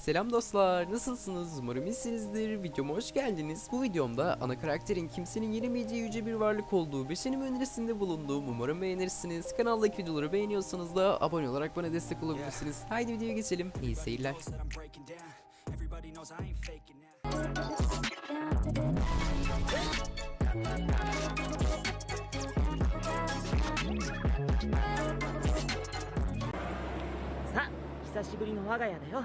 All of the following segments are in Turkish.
Selam dostlar, nasılsınız? Umarım iyisinizdir. Videoma hoş geldiniz. Bu videomda ana karakterin kimsenin yenemeyeceği yüce bir varlık olduğu bir şeyin önerisinde bulunduğum. Umarım beğenirsiniz. Kanaldaki videoları beğeniyorsanız da abone olarak bana destek olabilirsiniz. Haydi videoya geçelim. İyi seyirler. that I'm breaking down. Everybody knows I ain't faking now. さあ久しぶりの我が家だよ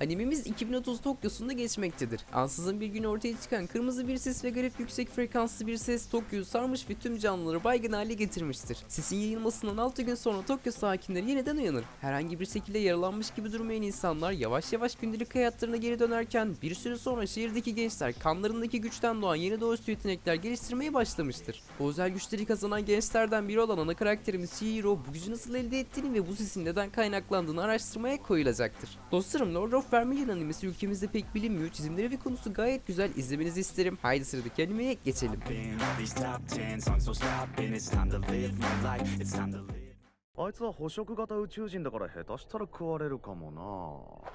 Animemiz 2030 Tokyo'sunda geçmektedir. Ansızın bir gün ortaya çıkan kırmızı bir ses ve garip yüksek frekanslı bir ses Tokyo'yu sarmış ve tüm canlıları baygın hale getirmiştir. Sesin yayılmasından 6 gün sonra Tokyo sakinleri yeniden uyanır. Herhangi bir şekilde yaralanmış gibi durmayan insanlar yavaş yavaş gündelik hayatlarına geri dönerken bir süre sonra şehirdeki gençler kanlarındaki güçten doğan yeni doğuştu yetenekler geliştirmeye başlamıştır. Bu özel güçleri kazanan gençlerden biri olan ana karakterimiz Chihiro bu gücü nasıl elde ettiğini ve bu sesin neden kaynaklandığını araştırmaya koyulacaktır. Dostlarım Lord of Vermilion animesi ülkemizde pek bilinmiyor. Çizimleri ve konusu gayet güzel. İzlemenizi isterim. Haydi sıradaki animeye geçelim. been all these top ten songs, so stopping. It's time to live my life. It's time to live. あいつは捕食型宇宙人だから下手したら食われるかも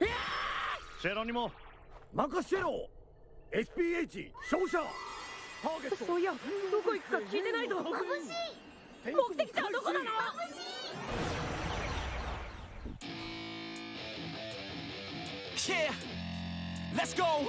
なシェロニモ任してろ SPH 照射ターゲットそういやどこ行くか聞いてないぞ目的地はどこなの Yeah, let's go.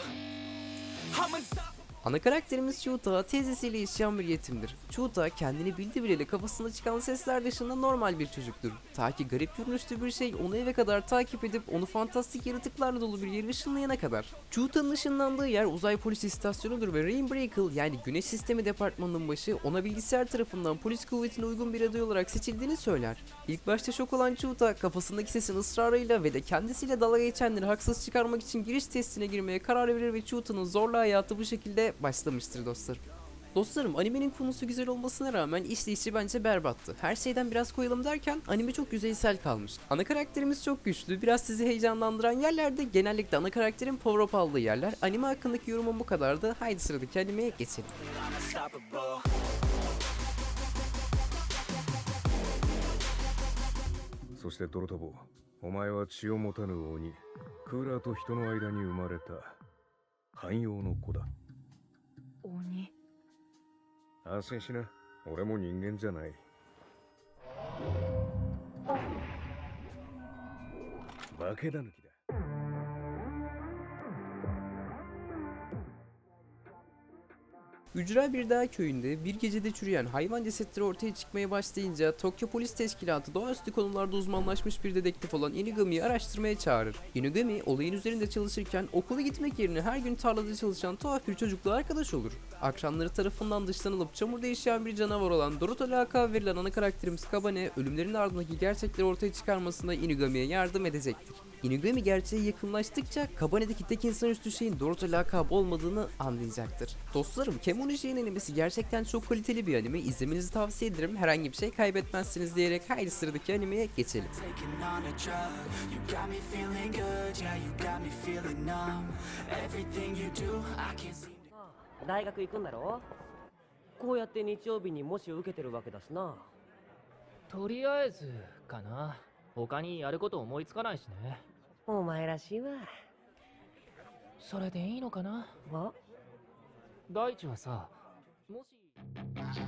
I'm unstoppable. Ana karakterimiz Chuta teyzesiyle yaşayan bir yetimdir. Chuta kendini bildi bileli kafasında çıkan sesler dışında normal bir çocuktur. Ta ki garip görünüşlü bir şey onu eve kadar takip edip onu fantastik yaratıklarla dolu bir yere ışınlayana kadar. Chuta'nın ışınlandığı yer uzay polis istasyonudur ve Rainbreakle yani güneş sistemi departmanının başı ona bilgisayar tarafından polis kuvvetine uygun bir aday olarak seçildiğini söyler. İlk başta şok olan Chuta kafasındaki sesin ısrarıyla ve de kendisiyle dalga geçenleri haksız çıkarmak için giriş testine girmeye karar verir ve Chuta'nın zorlu hayatı bu şekilde başlamıştır dostlarım. Dostlarım animenin konusu güzel olmasına rağmen işleyişi bence berbattı. Her şeyden biraz koyalım derken anime çok yüzeysel kalmış. Ana karakterimiz çok güçlü, biraz sizi heyecanlandıran yerlerde genellikle ana karakterin power up aldığı yerler. Anime hakkındaki yorumum bu kadardı. Haydi sıradaki animeye geçelim. Unstoppable. そしてドロタボお前は血を持たぬ鬼クーラーと人の間に生まれた汎用の子だ に。安心しな。俺も人間じゃない。化けだ抜き。Ücra bir dağ köyünde bir gecede çürüyen hayvan cesetleri ortaya çıkmaya başlayınca Tokyo Polis Teşkilatı doğaüstü konularda uzmanlaşmış bir dedektif olan Inugami'yi araştırmaya çağırır. Inugami olayın üzerinde çalışırken okula gitmek yerine her gün tarlada çalışan tuhaf bir çocukla arkadaş olur. Akranları tarafından dışlanılıp çamurda yaşayan bir canavar olan Dorota lakabı verilen ana karakterimiz Kabane ölümlerin ardındaki gerçekleri ortaya çıkarmasında Inugami'ye yardım edecektir. Inugami gerçeğe yakınlaştıkça Kabane'deki tek insanüstü şeyin Dorota lakabı olmadığını anlayacaktır. Dostlarım Kemon Işık'ın animesi gerçekten çok kaliteli bir anime. İzlemenizi tavsiye ederim. Herhangi bir şey kaybetmezsiniz diyerek haydi sıradaki animeye geçelim. Taking on a drug. You got me feeling good. Yeah, you got me feeling numb. Everything you do, I can't seem to. 大学行くんだろこうやって日曜日に模試を受けてるわけだしなとりあえずかな他にやること思いつかないしね お前らしいわ。それでいいのかな？あ大地はさもし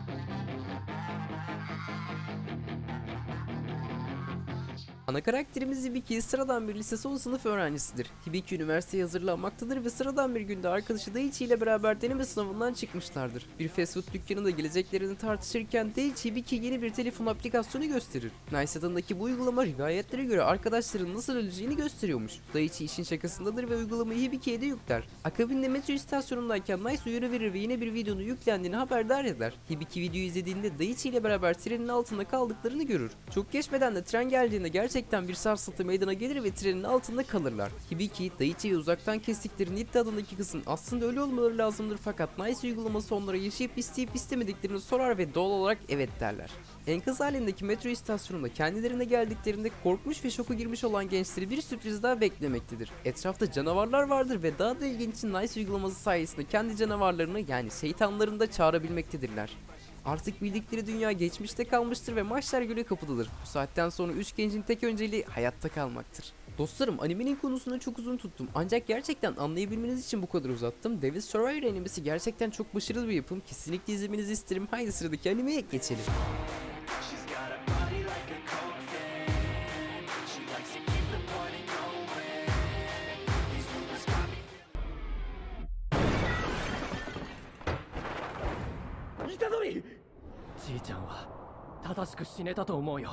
Ana karakterimiz Hibiki sıradan bir lise son sınıf öğrencisidir. Hibiki üniversiteye hazırlanmaktadır ve sıradan bir günde arkadaşı Daichi ile beraber deneme sınavından çıkmışlardır. Bir fast food dükkanında geleceklerini tartışırken Daichi Hibiki'ye yeni bir telefon aplikasyonu gösterir. Nice adındaki bu uygulama rivayetlere göre arkadaşların nasıl öleceğini gösteriyormuş. Daichi işin şakasındadır ve uygulamayı Hibiki'ye de yükler. Akabinde metro istasyonundayken Nice uyarı verir ve yine bir videonun yüklendiğini haberdar eder. Hibiki videoyu izlediğinde Daichi ile beraber trenin altında kaldıklarını görür. Çok geçmeden de tren geldiğinde gerçek gerçekten bir sarsıntı meydana gelir ve trenin altında kalırlar. Hibiki, Daichi'yi uzaktan kestikleri Nitta adındaki kızın aslında ölü olmaları lazımdır fakat Nice uygulaması onlara yaşayıp isteyip istemediklerini sorar ve doğal olarak evet derler. Enkaz halindeki metro istasyonunda kendilerine geldiklerinde korkmuş ve şoku girmiş olan gençleri bir sürpriz daha beklemektedir. Etrafta canavarlar vardır ve daha da ilginçi Nice uygulaması sayesinde kendi canavarlarını yani şeytanlarını da çağırabilmektedirler. Artık bildikleri dünya geçmişte kalmıştır ve maçlar göle kapıdadır. Bu saatten sonra üç gencin tek önceliği hayatta kalmaktır. Dostlarım animenin konusunu çok uzun tuttum ancak gerçekten anlayabilmeniz için bu kadar uzattım. Devil Survivor animesi gerçekten çok başarılı bir yapım. Kesinlikle izlemenizi isterim. Haydi sıradaki animeye geçelim. She's じいちゃんは正しく死ねたと思うよ。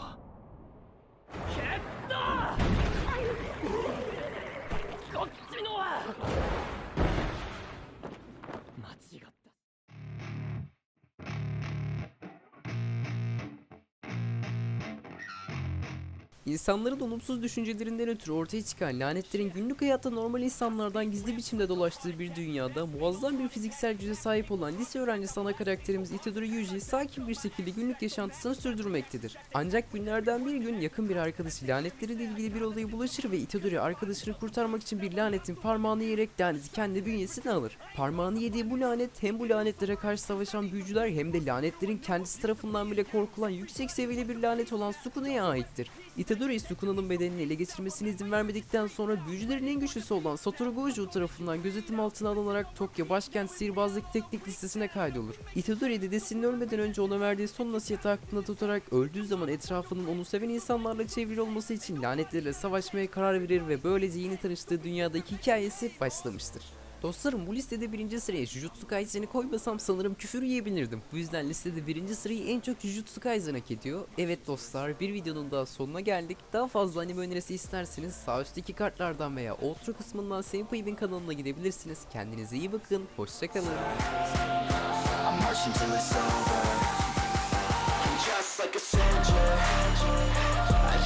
İnsanların olumsuz düşüncelerinden ötürü ortaya çıkan lanetlerin günlük hayatta normal insanlardan gizli biçimde dolaştığı bir dünyada muazzam bir fiziksel güce sahip olan lise öğrencisi ana karakterimiz Itadori Yuji sakin bir şekilde günlük yaşantısını sürdürmektedir. Ancak günlerden bir gün yakın bir arkadaşı lanetleriyle ilgili bir olaya bulaşır ve Itadori arkadaşını kurtarmak için bir lanetin parmağını yiyerek laneti kendi bünyesine alır. Parmağını yediği bu lanet hem bu lanetlere karşı savaşan büyücüler hem de lanetlerin kendisi tarafından bile korkulan yüksek seviyeli bir lanet olan Sukune'ye aittir. Itadori Sukuna'nın bedenini ele geçirmesine izin vermedikten sonra büyücülerin en güçlüsü olan Satoru Gojo tarafından gözetim altına alınarak Tokyo başkent sihirbazlık teknik listesine kaydolur. Itadori dedesinin ölmeden önce ona verdiği son nasihati aklında tutarak öldüğü zaman etrafının onu seven insanlarla çevrili olması için lanetlerle savaşmaya karar verir ve böylece yeni tanıştığı dünyadaki hikayesi başlamıştır. Dostlarım bu listede birinci sıraya Jujutsu Kaisen'i koymasam sanırım küfür yiyebilirdim. Bu yüzden listede birinci sırayı en çok Jujutsu Kaisen hak ediyor. Evet dostlar bir videonun daha sonuna geldik. Daha fazla anime önerisi isterseniz sağ üstteki kartlardan veya outro kısmından Senpai'nin kanalına gidebilirsiniz. Kendinize iyi bakın. Hoşçakalın. I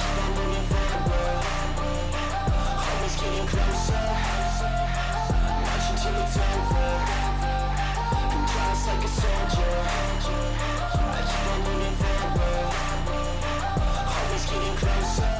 keep on moving forward. Always getting closer. I'm just like a soldier I keep on moving forward Always getting closer.